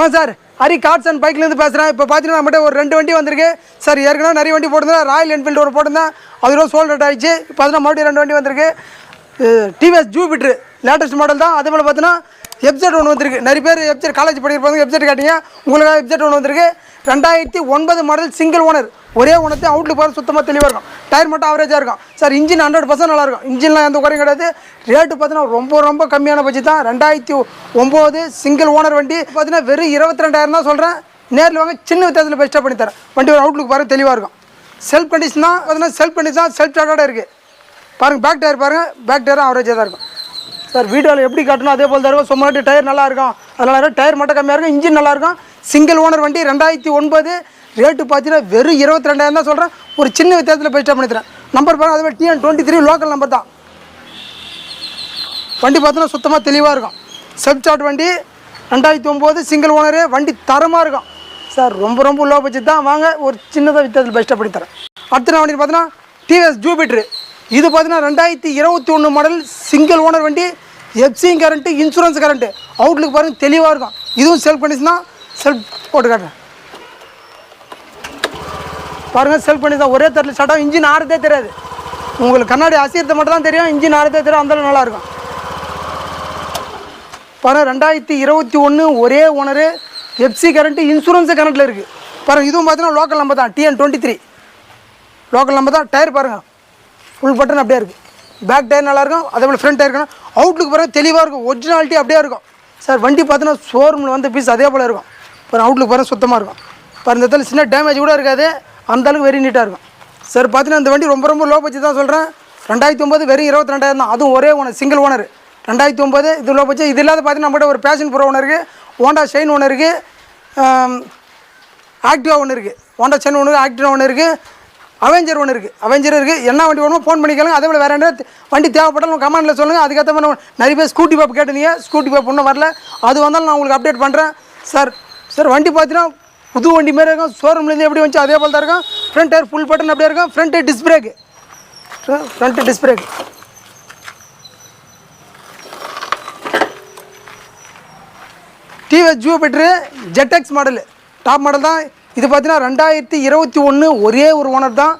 Ah sir. Hari cars and பைக்லேருந்து பேசுகிறேன் இப்போ பார்த்தீங்கன்னா நம்மகிட்ட ஒரு ரெண்டு வண்டி வந்திருக்கு. சார் ஏற்கனவே நிறைய வண்டி போட்டிருந்தேன். ராயல் என்ஃபீல்டு ஒரு போட்டிருந்தேன். அது ரூபா சோல்ட் அவுட் இப்போ பார்த்தீங்கன்னா மறுபடியும் ரெண்டு வண்டி வந்திருக்கு. டிவிஎஸ் ஜூபிட்ரு லேட்டஸ்ட் மாடல் தான். அதே போல் பார்த்தீங்கன்னா எப்செட் ஒன்று வந்திருக்கு. நிறைய பேர் எப்செட் காலேஜ் படிக்கிறவங்க எப்செட் காட்டிங்க. உங்களுக்காக எப்செட் ஒன்று வந்திருக்கு. ரெண்டாயிரத்தி ஒன்பது மாடல் சிங்கிள் ஓனர் ஒரே ஒன்றத்தை அவுட்லுக் போகிற சுத்தமாக தெளிவாக இருக்கும். டயர் மட்டும் ஆவரேஜாக இருக்கும். சார் இன்ஜின் ஹண்ட்ரட் பர்சன்ட் நல்லா இருக்கும். இன்ஜின்லாம் எந்த குறையும் கிடையாது. ரேட்டு பார்த்தீங்கன்னா ரொம்ப ரொம்ப கம்மியான பட்ஜெட் தான். ரெண்டாயிரத்தி ஒம்பது சிங்கிள் ஓனர் வண்டி. பார்த்தீங்கன்னா வெறும் இருபத்தி ரெண்டாயிரம் தான் சொல்கிறேன் நேரில் வாங்க சின்ன வித்தியாசத்தில் பெஸ்ட்டாக பண்ணி தரேன். வண்டி ஒரு அவுட்லுக் பாருங்கள் தெளிவாக இருக்கும். செல்ஃப் கண்டிஷன் தான். பார்த்தீங்கன்னா செல்ஃப் கண்டிஷன் தான். செல்ஃப் ஸ்டார்டாக இருக்குது பாருங்கள் பேக் டயர் பாருங்கள் பேக் டயரும் ஆவரேஜாக தான் இருக்கும். சார் வீடியோவில் எப்படி காட்டணும்? அதே போல் தருவோம் இருக்கும் சும்மா டயர் நல்லா இருக்கும். அதனால டயர் மட்டும் கம்மியாக இருக்கும் இன்ஜின் நல்லா இருக்கும். சிங்கிள் ஓனர் வண்டி ரெண்டாயிரத்தி ஒன்பது ரேட்டு பார்த்தீங்கன்னா வெறும் இருபத்தி ரெண்டாயிரம் தான் சொல்கிறேன் ஒரு சின்ன வித்தியாசத்தில் பெஸ்ட்டாக பண்ணி தரேன் நம்பர் பாருங்க அதே மாதிரி TN twenty three local number தான். வண்டி பார்த்தோன்னா சுத்தமாக தெளிவாக இருக்கும். செல்ஃப் சார்ட் வண்டி ரெண்டாயிரத்தி ஒம்பது சிங்கிள் ஓனரு வண்டி தரமாக இருக்கும். சார் ரொம்ப ரொம்ப லோ பட்ஜெட் தான். வாங்க ஒரு சின்னதாக வித்தியாசத்தில் பெஸ்ட்டாக பண்ணித்தரேன் அடுத்த நான் வண்டி பார்த்தீங்கன்னா டிவிஎஸ் ஜூபிட்ரு இது பார்த்தீங்கன்னா ரெண்டாயிரத்தி இருபத்தி ஒன்று மாடல் சிங்கிள் ஓனர் வண்டி. எஃப்சிங் கரண்ட்டு இன்சூரன்ஸ் கரண்ட்டு அவுட்லுக்கு பாருங்க தெளிவாக இருக்கும். இதுவும் செல் பண்ணிச்சுன்னா செல் போட்டு காட்டுறேன். பாருங்கள் செல் பண்ணி தான் ஒரே தரத்தில் ஸ்டார்ட் இன்ஜின் ஆறதே தெரியாது. உங்களுக்கு கண்ணாடி அசையத்தை மட்டும் தான் தெரியும் இன்ஜின் ஆறதே தெரியும் அந்தளவு நல்லாயிருக்கும் பாருங்கள் ரெண்டாயிரத்தி இருபத்தி ஒன்று ஒரே ஓனரு எஃப்சி கரண்ட்டு இன்சூரன்ஸு கரண்ட்டில் இருக்குது பாருங்கள் இதுவும் பார்த்தீங்கன்னா லோக்கல் நம்பர் தான் TN twenty three local number தான் டயர் பாருங்கள் ஃபுல் பட்டன் அப்படியே இருக்குது பேக் டயர் நல்லாயிருக்கும் அதே போல் ஃப்ரண்ட் டயர் இருக்கணும். அவுட்லுக்கு பிறகு தெளிவாக இருக்கும் ஒரிஜினாலிட்டி அப்படியே இருக்கும். சார் வண்டி பார்த்தீங்கன்னா ஷோரூமில் வந்து பீஸ் அதே போல் இருக்கும். பாருங்கள் அவுட்லுக்கு பிறகு சுத்தமாக இருக்கும். இப்போ இந்த இடத்துல சின்ன டேமேஜ் கூட இருக்காது. அந்த அளவுக்கு வெரி நீட்டாக இருக்கும். சார் பார்த்தீங்கன்னா இந்த வண்டி ரொம்ப ரொம்ப லோ பட்ஜெட் தான் சொல்கிறேன் ரெண்டாயிரத்தி ஒம்பது வெறும் இருபத்தி ரெண்டாயிரம் தான். அதுவும் ஒரே ஓனர் சிங்கிள் ஓனர் ரெண்டாயிரத்தி ஒம்பது இது லோ பட்ஜெட் இது இல்லாத பார்த்தீங்கன்னா நம்மகிட்ட ஒரு பேஷன் ப்ரோ ஒன்று இருக்குது ஹோண்டா ஷைன் ஒன்று இருக்குது ஆக்டிவா ஒன்று இருக்குது ஹோண்டா சென் ஒன்று ஆக்டிவா ஒன்று இருக்குது அவெஞ்சர் ஒன்று இருக்குது அவெஞ்சர் இருக்குது என்ன வண்டி வேணுமோ ஃபோன் பண்ணிக்கலாம் அதே போல் வேறு என்ன வண்டி தேவைப்பட்டாலும் கமெண்ட்டில் சொல்லுங்கள் அதுக்கேற்ற மாதிரி நான் நிறைய பேர் ஸ்கூட்டி பேப் கேட்டுனீங்க ஸ்கூட்டி பேப் ஒன்றும் வரல. அது வந்தாலும் நான் உங்களுக்கு அப்டேட் பண்ணுறேன் சார் சார் வண்டி பார்த்தீங்கன்னா புது வண்டி மாதிரி இருக்கும். ஷோரூம்லேருந்து எப்படி வந்துச்சு அதே போல் தான் இருக்கும். ஃப்ரண்ட் டயர் ஃபுல் பட்டன் அப்படியே இருக்கும். Front disc brake front disc brake TVS Jupiter ZX model top model தான். இது பார்த்தீங்கன்னா ரெண்டாயிரத்தி இருபத்தி ஒன்று ஒரே ஒரு ஓனர் தான்.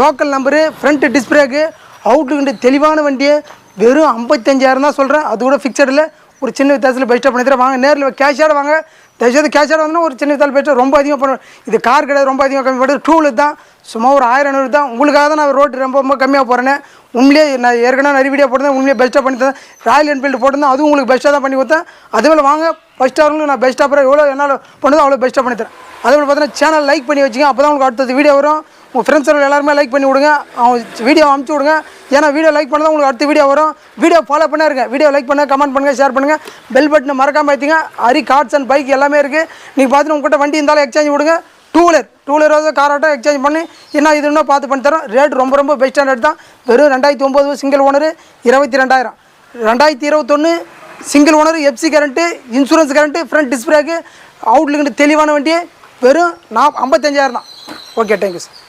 லோக்கல் நம்பரு ஃப்ரண்ட்டு டிஸ்பிளேக்கு அவுட்லுக்கு தெளிவான வண்டியை வெறும் ஐம்பத்தஞ்சாயிரம் தான் சொல்கிறேன் அது கூட ஃபிக்சடில் ஒரு சின்ன வித்தியாசத்தில் பெஸ்ட்டாக பண்ணி தரேன் வாங்க நேரில் கேஷாக வாங்க. தயவுசெய்து கேஷோட வந்தோன்னா ஒரு சின்ன வித்தியாசம் போயிட்டு ரொம்ப அதிகமாக பண்ணுவேன் இது கார் கிடையாது ரொம்ப அதிகமாக கம்மி பண்ணுறது டூ வீலர் தான். சும்மா ஒரு ஆயிரம் ஐநூறு தான். உங்களுக்காக தான் நான் ரோட்டு ரொம்ப ரொம்ப கம்மியாக போகிறேன் உண்மையிலே நான் ஏற்கனவே நிறைய வீடியோ போட்டிருந்தேன். உண்மையிலே பெஸ்ட்டாக பண்ணி தந்தேன். ராயல் என்ஃபீல்டு போட்டிருந்தேன். அதுவும் உங்களுக்கு பெஸ்ட்டாக தான் பண்ணி கொடுத்தேன். அதேபோல் வாங்க. ஃபஸ்ட் அவங்களுக்கு நான் பெஸ்ட்டாக போகிறேன் எவ்வளோ என்னால் பண்ணுதோ அவ்வளோ பெஸ்ட்டாக பண்ணி தரேன். அதேபோல் பார்த்தீங்கன்னா சேனல் லைக் பண்ணி வச்சுக்கோங்க. அப்போ தான் உங்களுக்கு அடுத்தது வீடியோ வரும். உங்கள் ஃப்ரெண்ட்ஸ் எல்லாருமே லைக் பண்ணி விடுங்க. அவங்க வீடியோ அமுச்சு விடுங்க. ஏன்னா வீடியோ லைக் பண்ணால் உங்களுக்கு அடுத்த வீடியோ வரும். வீடியோ ஃபாலோ பண்ணா இருங்க வீடியோ லைக் பண்ணுங்கள் கமெண்ட் பண்ணுங்கள் ஷேர் பண்ணுங்கள் பெல் பட்டனை மறக்காமல் பார்த்திங்க ஹரி கார்ட்ஸ் அண்ட் பைக் எல்லாமே இருக்குது நீங்கள் பார்த்துட்டு உங்கள்கிட்ட வண்டி இருந்தாலும் எக்ஸ்சேஞ்ச் விடுங்க. டூ வீலர் டூ வீலராவது காராட்டோ எக்ஸ்சேஞ்ச் பண்ணி என்ன இது என்ன பார்த்து பண்ணி தரோம். ரேட் ரொம்ப ரொம்ப பெஸ்ட்டான ரேட் தான். வெறும் ரெண்டாயிரத்தி ஒம்பது சிங்கிள் ஓனர் இருபத்தி ரெண்டாயிரம். ரெண்டாயிரத்தி இருபத்தொன்று single owner FC current insurance current front டிஸ்பிளேக்கு அவுட்லுக்கு தெளிவான வண்டி வெறும் நான் ஐம்பத்தஞ்சாயிரம் தான். Okay thank you sir